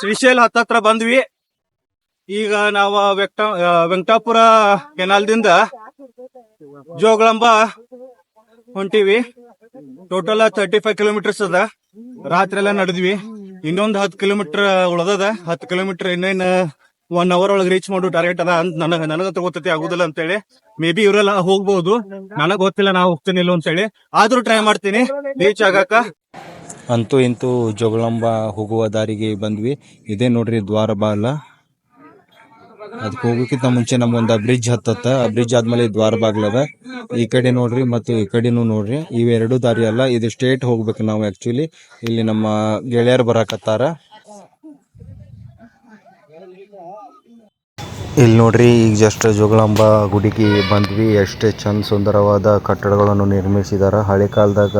ಶ್ರೀಶೈಲ ಹತ್ತತ್ರ ಬಂದ್ವಿ. ಈಗ ನಾವು ವೆಂಕಟ ವೆಂಕಟಾಪುರ ಕೆನಾಲ್ದಿಂದ ಜೋಗಳಂಬ ಹೊಂಟಿವಿ. ಟೋಟಲ್ ತರ್ಟಿ ಫೈವ್ ಕಿಲೋಮೀಟರ್ಸ್ ಅದ. ರಾತ್ರಿ ಎಲ್ಲ ನಡೆದ್ವಿ. ಇನ್ನೊಂದ್ ಹತ್ತು ಕಿಲೋಮೀಟರ್ ಉಳದದ. ಹತ್ತು ಕಿಲೋಮೀಟರ್ ಇನ್ನೇನ್ ಒನ್ ಅವರ್ ಒಳಗೆ ರೀಚ್ ಮಾಡೋ ಟಾರ್ಗೆಟ್ ಅದ ಅಂತ ನನಗ ನನಗಂತ ಗೊತ್ತೈತಿ, ಆಗುದಿಲ್ಲ ಅಂತೇಳಿ ಮೇ ಬಿ ಇವರೆಲ್ಲ ಹೋಗ್ಬಹುದು ನನಗ್ ಗೊತ್ತಿಲ್ಲ ನಾ ಹೋಗ್ತೀನಿ ಇಲ್ಲ ಅಂತೇಳಿ ಆದ್ರೂ ಟ್ರೈ ಮಾಡ್ತೀನಿ. ರೀಚ್ ಆಗಾಕ ಅಂತೂ ಇಂತೂ ಜೋಗಳಂಬ ಹೋಗುವ ದಾರಿಗೆ ಬಂದ್ವಿ. ಇದೇ ನೋಡ್ರಿ ದ್ವಾರ ಬಾಲ. ಅದಕ್ಕೆ ಹೋಗೋಕ್ಕಿಂತ ಮುಂಚೆ ನಮ್ಗೊಂದು ಬ್ರಿಡ್ಜ್ ಹತ್ತತ್ತ. ಆ ಬ್ರಿಡ್ಜ್ ಆದ್ಮೇಲೆ ದ್ವಾರ ಬಾಗ್ಲದ ಈ ಕಡೆ ನೋಡ್ರಿ ಮತ್ತು ಈ ಕಡೆನೂ ನೋಡ್ರಿ. ಇವೆರಡು ದಾರಿ ಅಲ್ಲ, ಇದು ಸ್ಟೇಟ್ ಹೋಗ್ಬೇಕು ನಾವು ಆಕ್ಚುಲಿ ಇಲ್ಲಿ ನಮ್ಮ ಗೆಳೆಯರು ಬರಾಕತ್ತಾರ. ಇಲ್ಲಿ ನೋಡ್ರಿ, ಈಗ ಜಸ್ಟ್ ಜೋಗಳಂಬ ಗುಡಿಗೆ ಬಂದ್ವಿ. ಎಷ್ಟೇ ಚಂದ ಸುಂದರವಾದ ಕಟ್ಟಡಗಳನ್ನು ನಿರ್ಮಿಸಿದಾರ. ಹಳೆ ಕಾಲದಾಗ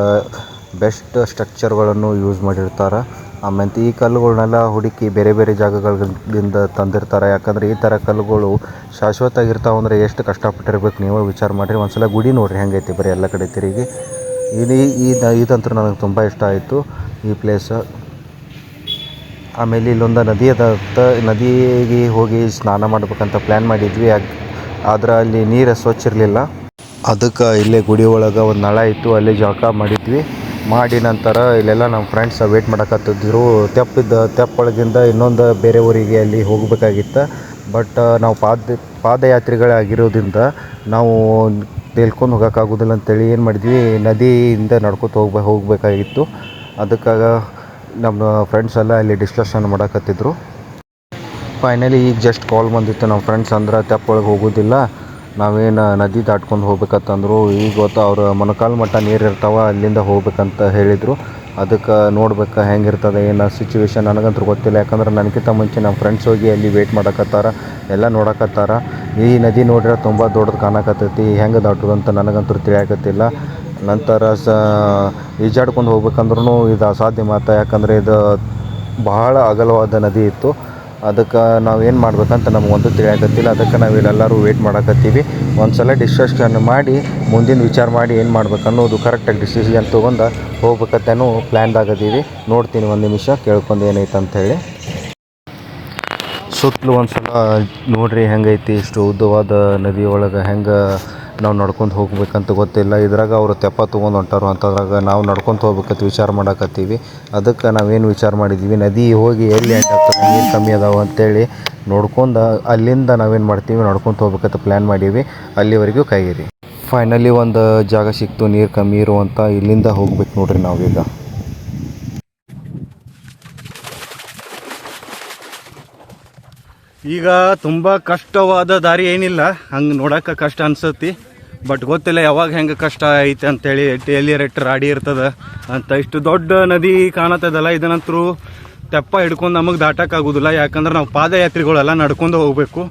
ಬೆಸ್ಟ್ ಸ್ಟ್ರಕ್ಚರ್ಗಳನ್ನು ಯೂಸ್ ಮಾಡಿರ್ತಾರೆ. ಆಮೇಲೆ ಈ ಕಲ್ಲುಗಳನ್ನೆಲ್ಲ ಹುಡುಕಿ ಬೇರೆ ಬೇರೆ ಜಾಗಗಳಿಂದ ತಂದಿರ್ತಾರೆ. ಯಾಕಂದ್ರೆ ಈ ಥರ ಕಲ್ಲುಗಳು ಶಾಶ್ವತ ಆಗಿರ್ತಾವ ಅಂದ್ರೆ ಎಷ್ಟು ಕಷ್ಟಪಟ್ಟಿರ್ಬೇಕು ನೀವು ವಿಚಾರ ಮಾಡಿರಿ. ಒಂದ್ಸಲ ಗುಡಿ ನೋಡಿರಿ, ಹೆಂಗೈತಿ ಬರೀ ಎಲ್ಲ ಕಡೆ ತಿರುಗಿ. ಇದು ಈ ಇದಂತೂ ನನಗೆ ತುಂಬ ಇಷ್ಟ ಆಯಿತು ಈ ಪ್ಲೇಸ್ ಆಮೇಲೆ ಇಲ್ಲೊಂದು ನದಿ ಅದ ನದಿಗೆ ಹೋಗಿ ಸ್ನಾನ ಮಾಡ್ಬೇಕಂತ ಪ್ಲ್ಯಾನ್ ಮಾಡಿದ್ವಿ. ಆದ್ರೆ ಅಲ್ಲಿ ನೀರು ಸ್ವಚ್ಛ ಇರಲಿಲ್ಲ. ಅದಕ್ಕೆ ಇಲ್ಲೇ ಗುಡಿ ಒಳಗೆ ಒಂದು ನಳ ಇತ್ತು. ಅಲ್ಲಿ ಜಳಕ ಮಾಡಿದ್ವಿ. ಮಾಡಿ ನಂತರ ಇಲ್ಲೆಲ್ಲ ನಮ್ಮ ಫ್ರೆಂಡ್ಸ್ ವೇಟ್ ಮಾಡಕತ್ತಿದ್ರು. ತೆಪ್ಪಿದ್ದ, ತೆಪ್ಪೊಳಗಿಂದ ಇನ್ನೊಂದು ಬೇರೆ ಊರಿಗೆ ಅಲ್ಲಿ ಹೋಗಬೇಕಾಗಿತ್ತು. ಬಟ್ ನಾವು ಪಾದ, ಪಾದಯಾತ್ರಿಗಳಾಗಿರೋದ್ರಿಂದ ನಾವು ತೇಲ್ಕೊಂಡು ಹೋಗೋಕ್ಕಾಗೋದಿಲ್ಲ ಅಂತೇಳಿ ಏನು ಮಾಡಿದ್ವಿ, ನದಿಯಿಂದ ನಡ್ಕೊತ ಹೋಗ್ಬೇ, ಹೋಗಬೇಕಾಗಿತ್ತು. ಅದಕ್ಕಾಗ ನಮ್ಮ ಫ್ರೆಂಡ್ಸ್ ಎಲ್ಲ ಅಲ್ಲಿ ಡಿಸ್ಕಷನ್ ಮಾಡಕತ್ತಿದ್ರು. ಫೈನಲಿ ಈಗ ಜಸ್ಟ್ ಕಾಲ್ ಬಂದಿತ್ತು. ನಮ್ಮ ಫ್ರೆಂಡ್ಸ್ ಅಂದ್ರೆ ತೆಪ್ಪೊಳಗೆ ಹೋಗೋದಿಲ್ಲ. ನಾವೇನು ನದಿ ದಾಟ್ಕೊಂಡು ಹೋಗ್ಬೇಕಂತಂದ್ರು, ಈಗ ಗೊತ್ತು ಅವ್ರು ಮೊಣಕಾಲು ಮಟ್ಟ ನೀರು ಇರ್ತಾವ, ಅಲ್ಲಿಂದ ಹೋಗ್ಬೇಕಂತ ಹೇಳಿದರು. ಅದಕ್ಕೆ ನೋಡ್ಬೇಕು ಹೆಂಗಿರ್ತದೆ, ಏನು ಸಿಚುವೇಶನ್ ನನಗಂತೂ ಗೊತ್ತಿಲ್ಲ. ಯಾಕಂದ್ರೆ ನನಗಿಂತ ಮುಂಚೆ ನಮ್ಮ ಫ್ರೆಂಡ್ಸ್ ಹೋಗಿ ಅಲ್ಲಿ ವೇಟ್ ಮಾಡಕತ್ತಾರ, ಎಲ್ಲ ನೋಡಕತ್ತಾರ. ಈ ನದಿ ನೋಡಿದ್ರೆ ತುಂಬ ದೊಡ್ಡದು ಕಾಣಕತ್ತೈತಿ, ಹೆಂಗೆ ದಾಟೋದು ಅಂತ ನನಗಂತೂ ತಿಳಿಯಾಕತ್ತಿಲ್ಲ. ನಂತರ ಸ, ಈಜಾಡ್ಕೊಂಡು ಹೋಗ್ಬೇಕಂದ್ರೂ ಇದು ಅಸಾಧ್ಯ ಮಾತು. ಯಾಕಂದರೆ ಇದು ಬಹಳ ಅಗಲವಾದ ನದಿ ಇತ್ತು. ಅದಕ್ಕೆ ನಾವು ಏನು ಮಾಡ್ಬೇಕಂತ ನಮಗೊಂದು ತಿಳಿಯಾಕತ್ತಿಲ್ಲ. ಅದಕ್ಕೆ ನಾವು ಇಲ್ಲೆಲ್ಲರೂ ವೇಟ್ ಮಾಡಕತ್ತೀವಿ. ಒಂದು ಸಲ ಡಿಸ್ಕಷನ್ ಮಾಡಿ, ಮುಂದಿನ ವಿಚಾರ ಮಾಡಿ ಏನು ಮಾಡ್ಬೇಕು ಅನ್ನೋದು ಕರೆಕ್ಟಾಗಿ ಡಿಸಿಷನ್ ತೊಗೊಂಡು ಹೋಗ್ಬೇಕತ್ತೇನು ಪ್ಲ್ಯಾನ್ದಾಗದೀವಿ ನೋಡ್ತೀನಿ ಒಂದು ನಿಮಿಷ, ಕೇಳ್ಕೊಂಡು ಏನೈತೆ ಅಂಥೇಳಿ ಸುತ್ತಲೂ ಒಂದು ಸಲ ನೋಡಿರಿ ಹೆಂಗೈತಿ, ಇಷ್ಟು ಉದ್ದವಾದ ನದಿ ಒಳಗೆ ಹೆಂಗೆ ನಾವು ನಡ್ಕೊಂಡು ಹೋಗ್ಬೇಕಂತ ಗೊತ್ತಿಲ್ಲ. ಇದ್ರಾಗ ಅವರು ತೆಪ್ಪ ತೊಗೊಂಡು ಹೊಂಟಾರು ಅಂತದ್ರಾಗ ನಾವು ನಡ್ಕೊಂತ ಹೋಗ್ಬೇಕಂತ ವಿಚಾರ ಮಾಡಕತ್ತೀವಿ. ಅದಕ್ಕೆ ನಾವೇನು ವಿಚಾರ ಮಾಡಿದ್ವಿ? ನದಿ ಹೋಗಿ ಎಲ್ಲಿ ಎಂಡ್ ಆಗ್ತದೆ? ನೀರು ಕಮ್ಮಿ ಅದಾವೆ ಅಂತೇಳಿ ನೋಡ್ಕೊಂಡು ಅಲ್ಲಿಂದ ನಾವೇನು ಮಾಡ್ತೀವಿ? ನಡ್ಕೊಂತ ಹೋಗ್ಬೇಕಂತ ಪ್ಲ್ಯಾನ್ ಮಾಡೀವಿ. ಅಲ್ಲಿವರೆಗೂ ಕಾಯಿರಿ. ಫೈನಲಿ ಒಂದು ಜಾಗ ಸಿಕ್ತು, ನೀರು ಕಮ್ಮಿ ಇರುವಂಥ ಇಲ್ಲಿಂದ ಹೋಗ್ಬೇಕು ನೋಡ್ರಿ ನಾವೀಗ. ಈಗ ತುಂಬ ಕಷ್ಟವಾದ ದಾರಿ ಏನಿಲ್ಲ. ಹಂಗೆ ನೋಡೋಕೆ ಕಷ್ಟ ಅನ್ಸತಿ ಬಟ್ ಗೊತ್ತಿಲ್ಲ, ಯಾವಾಗ ಹೆಂಗ ಕಷ್ಟ ಐತೆ ಅಂತೇಳಿ ಎಲ್ಲಿ ರೆಟ್ ರಾಡಿ ಇರ್ತದ ಅಂತ. ಇಷ್ಟು ದೊಡ್ಡ ನದಿ ಕಾಣತ್ತದಲ್ಲ, ಇದನ್ನಂತರೂ ತೆಪ್ಪ ಹಿಡ್ಕೊಂಡು ನಮಗೆ ದಾಟಕ್ ಆಗುದಿಲ್ಲ ಯಾಕಂದ್ರೆ ನಾವು ಪಾದಯಾತ್ರಿಗಳೆಲ್ಲ ನಡ್ಕೊಂಡು ಹೋಗಬೇಕು.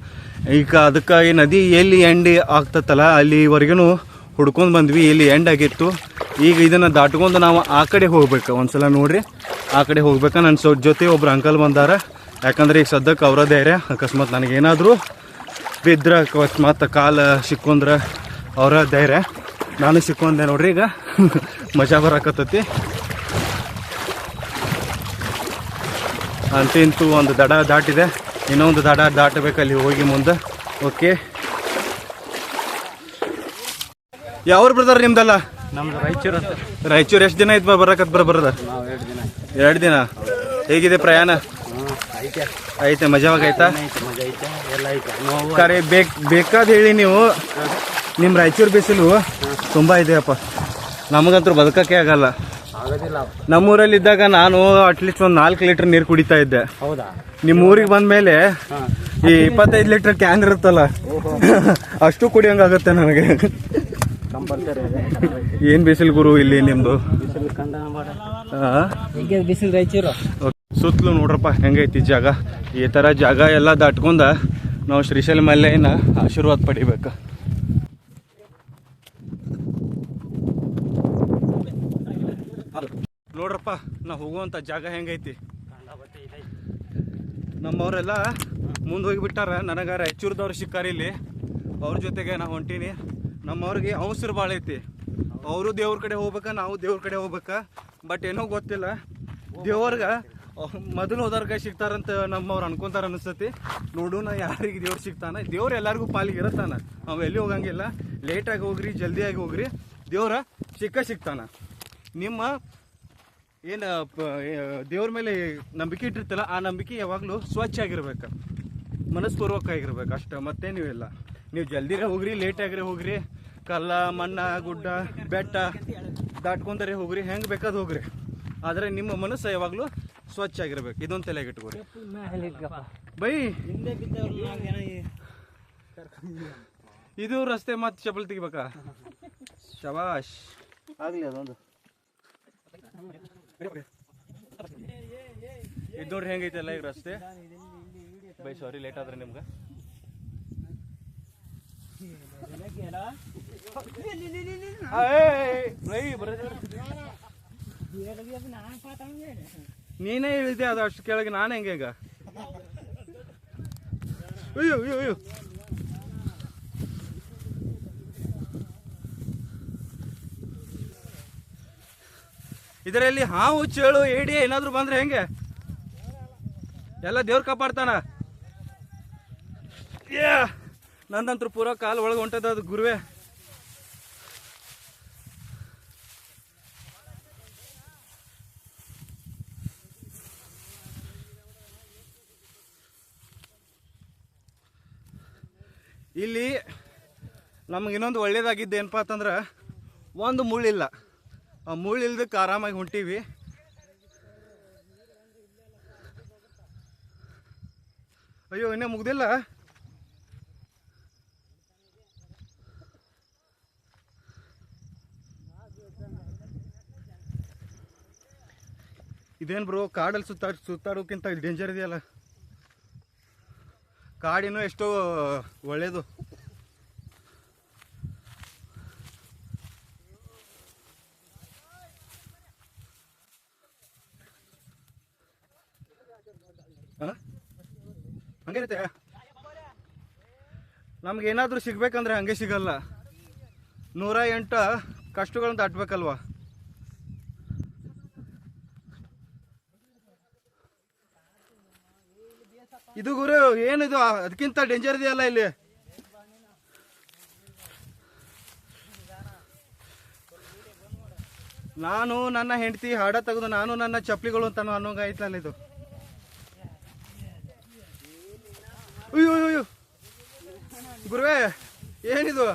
ಈಗ ಅದಕ್ಕೆ ಈ ನದಿ ಎಲ್ಲಿ ಎಂಡ್ ಆಗ್ತತ್ತಲ್ಲ ಅಲ್ಲಿವರೆಗೂ ಹುಡ್ಕೊಂಡು ಬಂದ್ವಿ ಇಲ್ಲಿ ಎಂಡ್ ಆಗಿತ್ತು. ಈಗ ಇದನ್ನ ದಾಟ್ಕೊಂಡು ನಾವು ಆ ಕಡೆ ಹೋಗ್ಬೇಕು. ಒಂದ್ಸಲ ನೋಡ್ರಿ, ಆ ಕಡೆ ಹೋಗ್ಬೇಕ ನನ್ನ ಸೊ ಜೊತೆ ಒಬ್ರು ಅಂಕಲ್ ಬಂದಾರ. ಯಾಕಂದ್ರೆ ಈಗ ಸದ್ಯಕ್ಕೆ ಅವರ ಧೈರ್ಯ ಅಕಸ್ಮಾತ್ ನನಗೇನಾದರೂ ಬಿದ್ರೆ, ಅಕಸ್ಮಾತ್ ಕಾಲು ಸಿಕ್ಕೊಂಡ್ರೆ ಅವರ ಧೈರ್ಯ. ನಾನು ಸಿಕ್ಕೊಂಡೆ ನೋಡ್ರಿ ಈಗ. ಮಜಾ ಬರಾಕತ್ತೈತಿ. ಅಂತ ಇಂತೂ ಒಂದು ದಡ ದಾಟಿದೆ. ಇನ್ನೊಂದು ದಡ ದಾಟಬೇಕು ಅಲ್ಲಿ ಹೋಗಿ ಮುಂದೆ. ಓಕೆ ಯಾವ್ರು ಬ್ರದರ್ ನಿಮ್ದಲ್ಲ? ನಮ್ದು ರಾಯಚೂರು ರಾಯಚೂರು ಎಷ್ಟು ದಿನ ಆಯ್ತು ಬರಕತ್ ಬರ ಬರದ ನಾವು ಎರಡು ದಿನ. ಹೇಗಿದೆ ಪ್ರಯಾಣ? ಐತೆ. ಮಜಾವಾಗ ಆಯ್ತಾ ಬೇಕ್ ಬೇಕಾದ ಹೇಳಿ ನೀವು. ನಿಮ್ಮ ರಾಯಚೂರು ಬಿಸಿಲು ತುಂಬ ಇದೆಯಪ್ಪ. ನಮಗಂತೂ ಬದುಕಕ್ಕೆ ಆಗಲ್ಲ. ನಮ್ಮೂರಲ್ಲಿ ಇದ್ದಾಗ ನಾನು ಅಟ್ಲೀಸ್ಟ್ ಒಂದು ನಾಲ್ಕು ಲೀಟರ್ ನೀರು ಕುಡಿತಾ ಇದ್ದೆ. ನಿಮ್ಮ ಊರಿಗೆ ಬಂದ್ಮೇಲೆ ಈ ಇಪ್ಪತ್ತೈದು ಲೀಟರ್ ಕ್ಯಾನ್ ಇರುತ್ತಲ್ಲ? ಅಷ್ಟು ಕುಡಿಯೋಂಗಾಗುತ್ತೆ ನನಗೆ. ಏನು ಬಿಸಿಲು ಗುರು ಇಲ್ಲಿ ನಿಮ್ದು? ಬಿಸಿಲು ರಾಯಚೂರು? ಸುತ್ತಲೂ ನೋಡ್ರಪ್ಪ ಹೆಂಗೈತಿ ಜಾಗ? ಈ ತರ ಜಾಗ ಎಲ್ಲ ದಾಟ್ಕೊಂಡ ನಾವು ಶ್ರೀಶೈಲ ಮಲ್ಲೆಯನ್ನ ಆಶೀರ್ವಾದ ಪಡಿಬೇಕು. ನೋಡ್ರಪ್ಪ ನಾ ಹೋಗುವಂಥ ಜಾಗ ಹೆಂಗೈತಿ? ನಮ್ಮವರೆಲ್ಲ ಮುಂದೆ ಹೋಗಿಬಿಟ್ಟಾರ ನನಗಾರ ರಾಯಚೂರ್ದವ್ರು ಸಿಕ್ಕಾರ ಇಲ್ಲಿ. ಅವ್ರ ಜೊತೆಗೆ ನಾ ಹೊಂಟೀನಿ. ನಮ್ಮವ್ರಿಗೆ ಅವಸರ ಭಾಳ ಐತಿ. ಅವರು ದೇವ್ರ ಕಡೆ ಹೋಗ್ಬೇಕ ನಾವು ದೇವ್ರ ಕಡೆ ಹೋಗ್ಬೇಕ? ಬಟ್ ಏನೋ ಗೊತ್ತಿಲ್ಲ. ದೇವ್ರಿಗೆ ಮೊದಲು ಹೋದವ್ರಿಗೆ ಸಿಗ್ತಾರಂತ ನಮ್ಮವ್ರು ಅನ್ಕೊಂತಾರ ಅನಿಸ್ತತಿ. ನೋಡೋಣ ಯಾರಿಗೆ ದೇವ್ರು ಸಿಗ್ತಾನ? ದೇವ್ರು ಎಲ್ಲರಿಗೂ ಪಾಲಿಗೆ ಇರತ್ತಾನ ನಾವು ಎಲ್ಲಿ ಹೋಗಂಗಿಲ್ಲ. ಲೇಟಾಗಿ ಹೋಗ್ರಿ ಜಲ್ದಿಯಾಗಿ ಹೋಗ್ರಿ. ದೇವ್ರ ಸಿಕ್ಕ ಸಿಗ್ತಾನ. ನಿಮ್ಮ ಏನು ದೇವ್ರ ಮೇಲೆ ನಂಬಿಕೆ ಇಟ್ಟಿರ್ತಲ್ಲ, ಆ ನಂಬಿಕೆ ಯಾವಾಗಲೂ ಸ್ವಚ್ಛ ಆಗಿರ್ಬೇಕು ಮನಸ್ಪೂರ್ವಕ ಆಗಿರ್ಬೇಕು, ಅಷ್ಟೇ, ಮತ್ತೆ ನೀವೆಲ್ಲ. ನೀವು ಜಲ್ದಿರೆ ಹೋಗ್ರಿ ಲೇಟಾಗ್ರೆ ಹೋಗ್ರಿ. ಕಲ್ಲ, ಮಣ್ಣ, ಗುಡ್ಡ, ಬೆಟ್ಟ ದಾಟ್ಕೊಂಡರೆ ಹೋಗ್ರಿ, ಹೆಂಗೆ ಬೇಕಾದ್ ಹೋಗ್ರಿ. ಆದ್ರೆ ನಿಮ್ಮ ಮನಸ್ಸು ಯಾವಾಗಲೂ ಸ್ವಚ್ಛ ಆಗಿರ್ಬೇಕು. ಇದೊಂದು ತಲೆಗೆ ಇಟ್ಕೋರಿ ಬೈ. ಇದು ರಸ್ತೆ ಮತ್ತೆ ಚಪ್ಪಲ್ ತೆಗಿಬೇಕಾ? ಶಬಾಶ್ ಆಗಲಿ ಅದೊಂದು. ಇದು ನೋಡ್ರಿ ಹೆಂಗೈತೆಲ್ಲ ಈಗ ರಸ್ತೆ? ಬೈ ಸಾರಿ ಲೇಟ್ ಆದ್ರೆ ನಿಮ್ಗೆ. ನೀನೇ ಹೇಳಿದೆ ಅದು ಅಷ್ಟು ಕೆಳಗೆ, ನಾನು ಹೆಂಗೆ ಈಗ? ಅಯ್ಯೋ ಅಯ್ಯೋ ಅಯ್ಯೋ. ಇದರಲ್ಲಿ ಹಾವು, ಚೇಳು, ಏಡಿ ಏನಾದರೂ ಬಂದ್ರೆ ಹೆಂಗೆ? ಎಲ್ಲ ದೇವ್ರು ಕಾಪಾಡ್ತಾನ? ನಂದಂತ್ರ ಪೂರ ಕಾಲು ಒಳಗೆ ಹೊಂಟದ ಅದು ಗುರುವೆ. ಇಲ್ಲಿ ನಮ್ಗೆ ಇನ್ನೊಂದು ಒಳ್ಳೇದಾಗಿದ್ದು ಏನಪ್ಪ ಅಂತಂದ್ರೆ, ಒಂದು ಮುಳ್ಳಿಲ್ಲ. ಆ ಮುಳ್ಳು ಇಲ್ದಕ್ಕೆ ಆರಾಮಾಗಿ ಹೊಂಟೀವಿ. ಅಯ್ಯೋ, ಇನ್ನೇ ಮುಗ್ದಿಲ್ಲ? ಇದೇನು ಬ್ರೋ ಕಾಡಲ್ಲಿ ಸುತ್ತಾ ಸುತ್ತಾಡೋಕ್ಕಿಂತ ಡೇಂಜರ್ ಇದೆಯಲ್ಲ? ಕಾಡಿನೂ ಎಷ್ಟೋ ಒಳ್ಳೇದು. ಹಂಗಿರುತ್ತೆ? ನಮ್ಗೆ ಏನಾದರೂ ಸಿಗ್ಬೇಕಂದ್ರೆ ಹಂಗೆ ಸಿಗಲ್ಲ. ನೂರ ಎಂಟು ಕಷ್ಟಗಳನ್ನು ದಾಟ್ಬೇಕಲ್ವಾ ಇದು ಗುರು, ಏನಿದು? ಅದಕ್ಕಿಂತ ಡೇಂಜರ್ ಇದೆಯಲ್ಲ ಇಲ್ಲಿ? ನಾನು ನನ್ನ ಹೆಂಡತಿ ಹಾಡ ತೆಗೆದು ನಾನು ನನ್ನ ಚಪ್ಪಲಿಗಳು ಅಂತ ಅನ್ನೋಂಗ ಐತಲ್ಲ ಇದು ಅಯ್ಯೋ ಅಯ್ಯೋ, ಅಯ್ಯೋ ಗುರುವೇ, ಏನಿದು?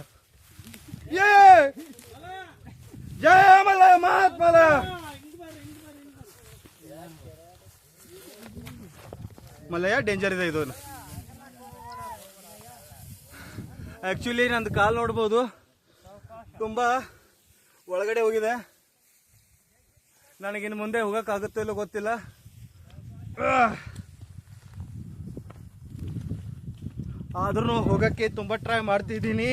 ಏ ಜಯ ಮಲ್ಲ ಮಹಾತ್ಮಲ ಮಲ್ಲಯ್ಯ ಡೇಂಜರ್ ಇದೆ ಇದು. ಆ್ಯಕ್ಚುಲಿ ನಂದು ಕಾಲ್ ನೋಡ್ಬೋದು. ತುಂಬ ಒಳಗಡೆ ಹೋಗಿದೆ. ನನಗಿನ್ನು ಮುಂದೆ ಹೋಗೋಕ್ಕಾಗುತ್ತೋ ಇಲ್ಲೋ ಗೊತ್ತಿಲ್ಲ. ಆದ್ರೂ ಹೋಗಕ್ಕೆ ತುಂಬ ಟ್ರೈ ಮಾಡ್ತಿದ್ದೀನಿ.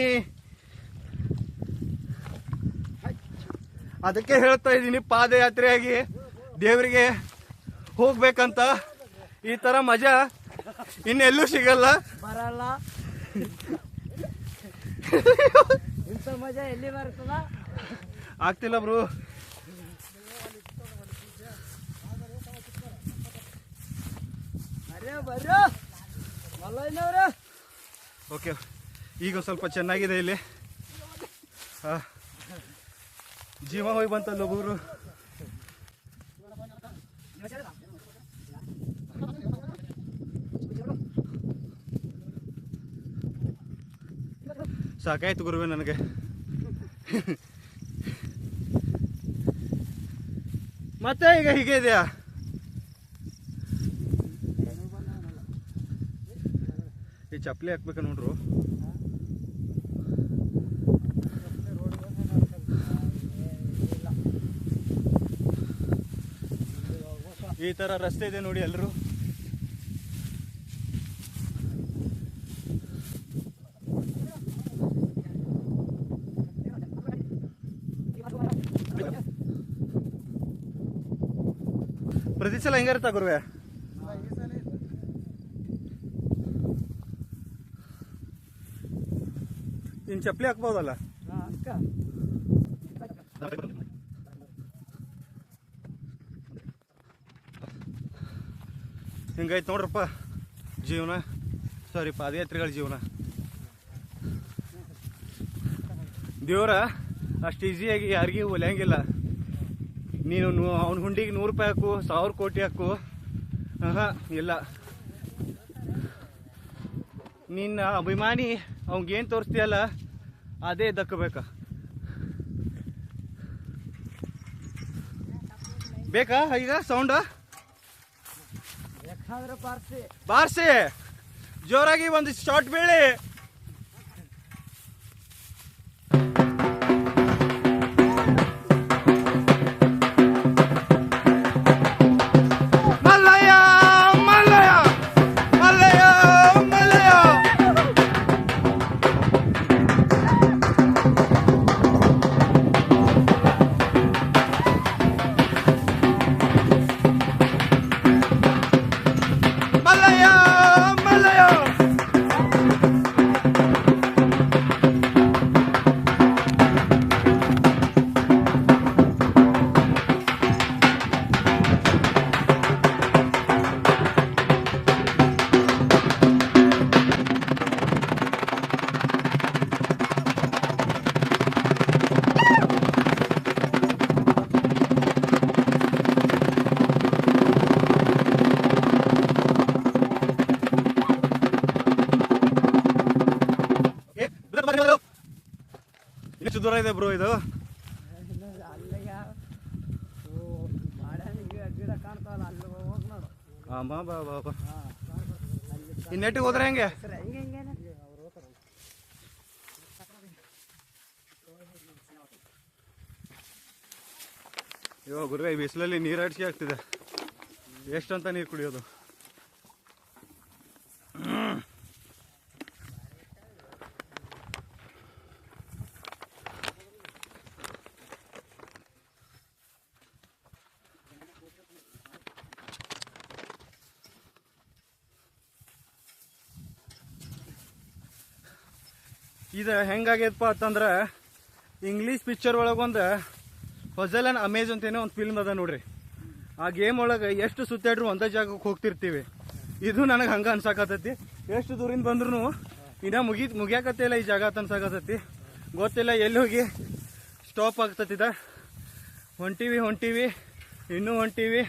ಅದಕ್ಕೆ ಹೇಳ್ತಾ ಇದ್ದೀನಿ ಪಾದಯಾತ್ರೆಯಾಗಿ ದೇವರಿಗೆ ಹೋಗ್ಬೇಕಂತ. ಈ ತರ ಮಜಾ ಇನ್ನೆಲ್ಲೂ ಸಿಗಲ್ಲ. ಬರಲ್ಲ. ಮಜಾ ಎಲ್ಲಿ ಬರ್ತದ? ಆಗ್ತಿಲ್ಲ ಬ್ರು. ಅರೇ ಬರ್ರೋ. ಮಲ್ಲಯ್ಯನವ್ರು. ಓಕೆ ಈಗ ಸ್ವಲ್ಪ ಚೆನ್ನಾಗಿದೆ ಇಲ್ಲಿ. ಜೀವ ಹೋಗಿ ಬಂತಲ್ಲ ಒಬ್ಬರು ಸಾಕಾಯ್ತು ಗುರುವೆ ನನಗೆ. ಮತ್ತೆ ಈಗ ಹೀಗೆ ಇದೆಯಾ? ಚಪ್ಪಲಿ ಹಾಕ್ಬೇಕು ನೋಡ್ರು. ಈ ತರ ರಸ್ತೆ ಇದೆ ನೋಡಿ ಎಲ್ಲರೂ ಪ್ರತಿ ಸಲ ಹೆಂಗಿರುತ್ತಾ ಗುರುವೆ? ಇನ್ ಚಪ್ಪಲಿ ಹಾಕ್ಬೋದಲ್ಲ? ಹಿಂಗೈತೆ ನೋಡ್ರಪ್ಪ ಜೀವನ. ಸಾರಿ ಪಾದಯಾತ್ರಿಗಳ ಜೀವನ. ದೇವ್ರ ಅಷ್ಟು ಈಸಿಯಾಗಿ ಯಾರಿಗೂ ಒಲೆಯಂಗಿಲ್ಲ. ನೀನು ಅವನ ಹುಂಡಿಗೆ ನೂರು ರೂಪಾಯಿ ಹಾಕು ಸಾವಿರ ಕೋಟಿ ಹಾಕು. ಹಾ ಇಲ್ಲ. ನಿನ್ನ ಅಭಿಮಾನಿ ಅವ್ನಿಗೇನು ತೋರಿಸ್ತೀಯಲ್ಲ? ಅದೇ ದಕ್ಕಬೇಕ ಬೇಕಾ. ಈಗ ಸೌಂಡ? ಬಾರ್ಸಿ ಜೋರಾಗಿ ಒಂದು ಶಾರ್ಟ್ ಬೀಳಿ. ಬಾ ಬ್ರೋ ಇದು? ಈ ನೆಟ್ಟಿಗೆ ಹೋದ್ರೆ ಹೆಂಗೆ? ಇವಾಗ ಗುರುವೆ ಬಿಸಿಲಲ್ಲಿ ನೀರು ಅಡಿಸಿ ಆಗ್ತಿದೆ. ಎಷ್ಟಂತ ನೀರು ಕುಡಿಯೋದು? ಇದು ಹೆಂಗಾಗ್ಯದಪ್ಪ ಅಂತಂದ್ರೆ ಇಂಗ್ಲೀಷ್ ಪಿಕ್ಚರ್ ಒಳಗೊಂದು ಫಜಲ್ ಅಂಡ್ ಅಮೇಜ್ ಅಂತೇನೋ ಒಂದು ಫಿಲ್ಮ್ ಅದ ನೋಡ್ರಿ. ಆ ಗೇಮ್ ಒಳಗೆ ಎಷ್ಟು ಸುತ್ತಾಡ್ರು ಒಂದೇ ಜಾಗಕ್ಕೆ ಹೋಗ್ತಿರ್ತೀವಿ. ಇದು ನನಗೆ ಹಂಗ ಅನ್ಸಾಕತ್ತೈತಿ. ಎಷ್ಟು ದೂರಿಂದ ಬಂದ್ರು ಇನ್ನ ಮುಗಿ ಮುಗಿಯಾಕತ್ತಿಲ್ಲ ಈ ಜಾಗ ಅಂತ ಗೊತ್ತಿಲ್ಲ ಎಲ್ಲಿ ಹೋಗಿ ಸ್ಟಾಪ್ ಆಗ್ತತಿದ ಹೊಂಟಿವಿ ಹೊಂಟಿವಿ ಇನ್ನೂ ಹೊಂಟಿವಿ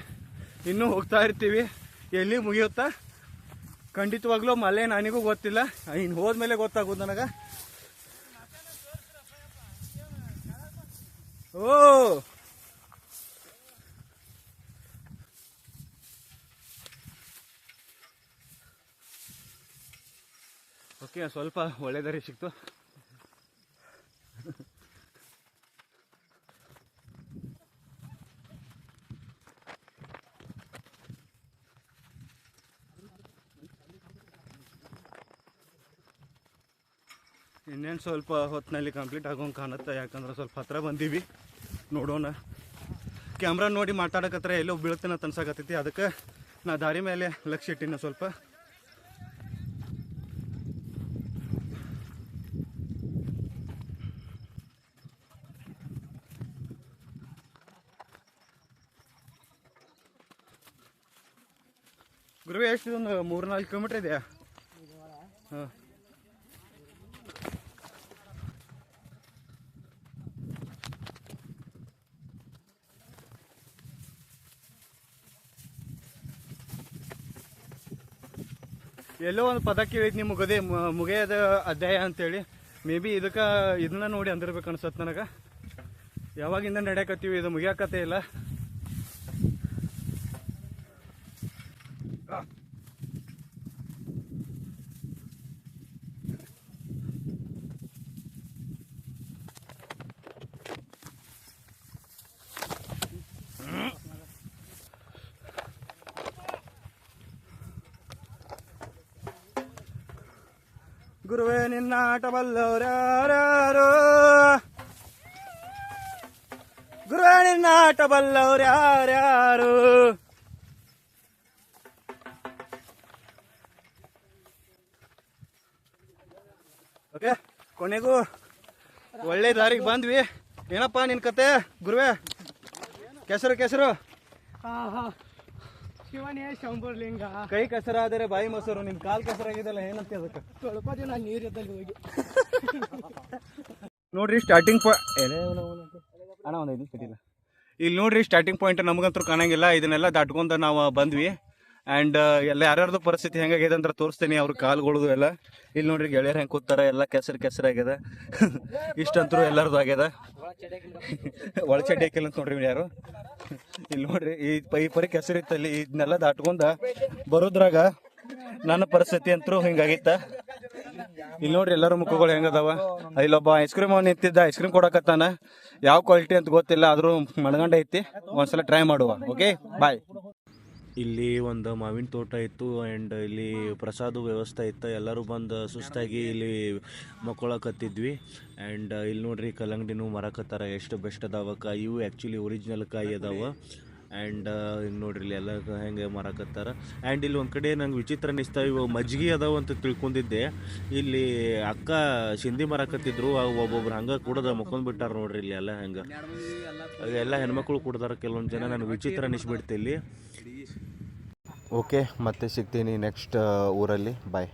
ಇನ್ನೂ ಹೋಗ್ತಾ ಇರ್ತೀವಿ. ಎಲ್ಲಿ ಮುಗಿಯುತ್ತಾ? ಖಂಡಿತವಾಗ್ಲೂ ಮಲೆ ನನಗೂ ಗೊತ್ತಿಲ್ಲ. ಇನ್ನು ಹೋದ್ಮೇಲೆ ಗೊತ್ತಾಗೋದು ನನಗೆ. ಓಕೆ, ಸ್ವಲ್ಪ ಒಳ್ಳೆ ದಾರಿ ಸಿಕ್ತು ಇನ್ನೇನು ಸ್ವಲ್ಪ ಹೊತ್ತಿನಲ್ಲಿ ಕಂಪ್ಲೀಟ್ ಆಗೋಂಗೆ ಕಾಣುತ್ತೆ, ಯಾಕಂದ್ರೆ ಸ್ವಲ್ಪ ಹತ್ರ ಬಂದೀವಿ. ನೋಡೋಣ. ಕ್ಯಾಮ್ರಾ ನೋಡಿ ಮಾತಾಡಕತ್ರ ಎಲ್ಲೋ ಬೀಳ್ತೇನೆ ಅಂತ ಅನ್ಸಾಕತ್ತೈತಿ ಅದಕ್ಕೆ ನಾ ದಾರಿ ಮೇಲೆ ಲಕ್ಷ್ಯ ಇಟ್ಟಿನ ಸ್ವಲ್ಪ. ಗುರುವೆ ಒಂದು ಮೂರು ನಾಲ್ಕು ಕಿಲೋಮೀಟ್ರ್ ಇದೆಯಾ? ಹಾಂ. ಎಲ್ಲೋ ಒಂದು ಪದ ಕೇಳಿದ್ನಿ ಮುಗದೆ ಮು- ಮುಗಿಯದ ಅಧ್ಯಾಯ ಅಂತೇಳಿ. ಮೇ ಬಿ ಇದಕ್ಕೆ ಇದನ್ನ ನೋಡಿ ಅಂದಿರ್ಬೇಕು ಅನ್ಸತ್ ನನಗೆ. ಯಾವಾಗಿಂದ ನಡೆಯಕತ್ತೀವಿ ಇದು ಮುಗಿಯಾಕತ್ತೆ ಇಲ್ಲ. ಗುರುವೇ, ನಿನ್ನ ಆಟ ಬಲ್ಲವ್ರ್ಯಾರು ಗುರುವೇ, ನಿನ್ನ ಆಟ ಬಲ್ಲವ್ರ್ಯಾರು ಓಕೆ, ಕೊನೆಗೂ ಒಳ್ಳೆ ದಾರಿಗೆ ಬಂದ್ವಿ. ಏನಪ್ಪ ನಿನ್ ಕತೆ? ಗುರುವೇ, ಕೆಸರು ಕೆಸರು? ಹಾ, ಹಾಂ. ಶಿವನೇ ಶಂಭುರ್ಲಿಂಗ. ಕೈ ಕಸರಾದರೆ ಬಾಯಿ ಮೊಸರು ನಿಮ್ ಕಾಲ್ ಕಸರಾಗಿದೆಲ್ಲ ಏನಂತ ಅದಕ್ಕೆ? ಸ್ವಲ್ಪ ದಿನ ನೀರಿದ್ದಲ್ಲಿ ಹೋಗಿ. ನೋಡ್ರಿ ಸ್ಟಾರ್ಟಿಂಗ್ ಅಣ್ಣ ಒಂದು ಐದು ಕಟ್ಟಿಲ್ಲ. ಇಲ್ಲಿ ನೋಡ್ರಿ ಸ್ಟಾರ್ಟಿಂಗ್ ಪಾಯಿಂಟ್ ನಮಗಂತೂ ಕಾಣಂಗಿಲ್ಲ. ಇದನ್ನೆಲ್ಲ ದಾಟ್ಕೊಂಡು ನಾವು ಬಂದ್ವಿ. ಆ್ಯಂಡ್ ಎಲ್ಲ ಯಾರ್ಯಾರ್ದು ಪರಿಸ್ಥಿತಿ ಹೆಂಗಾಗಿದೆ ಅಂದ್ರೆ ತೋರಿಸ್ತೀನಿ ಅವ್ರ ಕಾಲ್ಗಳದು ಎಲ್ಲ. ಇಲ್ಲಿ ನೋಡ್ರಿ ಗೆಳೆಯರು ಹೆಂಗೆ ಕೂತಾರ ಎಲ್ಲ ಕೆಸರು ಆಗ್ಯದ ಇಷ್ಟಂತರೂ ಎಲ್ಲರದು ಆಗ್ಯದ ಒಳ ಚಡ್ಡಿ ಹಾಕಿಲ್ಲ ಅಂತ ನೋಡ್ರಿ ಯಾರು. ಇಲ್ಲಿ ನೋಡ್ರಿ, ಈ ಈ ಪರಿ ಕೆಸರಿತ್ತಲ್ಲಿ ಇದನ್ನೆಲ್ಲ ದಾಟ್ಕೊಂಡ ಬರೋದ್ರಾಗ ನನ್ನ ಪರಿಸ್ಥಿತಿ ಅಂತೂ ಹಿಂಗಾಗಿತ್ತ. ಇಲ್ಲಿ ನೋಡ್ರಿ, ಎಲ್ಲರೂ ಮುಖಗಳು ಹೆಂಗದಾವ? ಇಲ್ಲೊಬ್ಬ ಐಸ್ ಕ್ರೀಮ್ ಅವ್ನು ನಿಂತಿದ್ದ ಐಸ್ ಕ್ರೀಮ್ ಕೊಡಕತ್ತಾನ. ಯಾವ ಕ್ವಾಲಿಟಿ ಅಂತ ಗೊತ್ತಿಲ್ಲ, ಆದ್ರೂ ಮಣಗಂಡ ಐತಿ. ಒಂದ್ಸಲ ಟ್ರೈ ಮಾಡುವ ಓಕೆ ಬಾಯ್ ಇಲ್ಲಿ ಒಂದು ಮಾವಿನ ತೋಟ ಇತ್ತು ಆ್ಯಂಡ್ ಇಲ್ಲಿ ಪ್ರಸಾದ ವ್ಯವಸ್ಥೆ ಇತ್ತು. ಎಲ್ಲರೂ ಬಂದು ಸುಸ್ತಾಗಿ ಇಲ್ಲಿ ಮಕ್ಕೊಳಕತ್ತಿದ್ವಿ ಆ್ಯಂಡ್ ಇಲ್ಲಿ ನೋಡ್ರಿ ಕಲ್ಲಂಗಡಿನೂ ಮರಕತ್ತಾರ ಎಷ್ಟು ಬೆಸ್ಟ್ ಅದಾವ ಕಾಯಿ ಇವು ಆ್ಯಕ್ಚುಲಿ ಒರಿಜಿನಲ್ ಕಾಯಿ ಅದಾವ. ಆ್ಯಂಡ್ ಇಲ್ಲಿ ನೋಡ್ರಿ ಇಲ್ಲಿ ಎಲ್ಲ ಹೆಂಗೆ ಮರಕತ್ತಾರ ಆ್ಯಂಡ್ ಇಲ್ಲಿ ಒಂದು ಕಡೆ ನಂಗೆ ವಿಚಿತ್ರ ಅನ್ನಿಸ್ತಾ ಇವು ಮಜ್ಜಿಗೆ ಅದಾವ ಅಂತ ತಿಳ್ಕೊಂಡಿದ್ದೆ. ಇಲ್ಲಿ ಅಕ್ಕ ಸಿಂಧಿ ಮರಕತ್ತಿದ್ರು ಒಬ್ಬೊಬ್ರು ಹಂಗೆ ಕುಡ್ದ ಮುಕ್ಕೊಂಡ್ಬಿಟ್ಟಾರ ನೋಡ್ರಿ ಇಲ್ಲಿ ಎಲ್ಲ ಹೆಂಗೆ. ಎಲ್ಲ ಹೆಣ್ಮಕ್ಳು ಕುಡ್ದಾರ, ಕೆಲವೊಂದು ಜನ ನನಗೆ ವಿಚಿತ್ರ ಅನಿಸ್ಬಿಡ್ತು ಇಲ್ಲಿ. ಓಕೆ ಮತ್ತೆ ಸಿಗ್ತೀನಿ ನೆಕ್ಸ್ಟ್ ಊರಲ್ಲಿ. ಬಾಯ್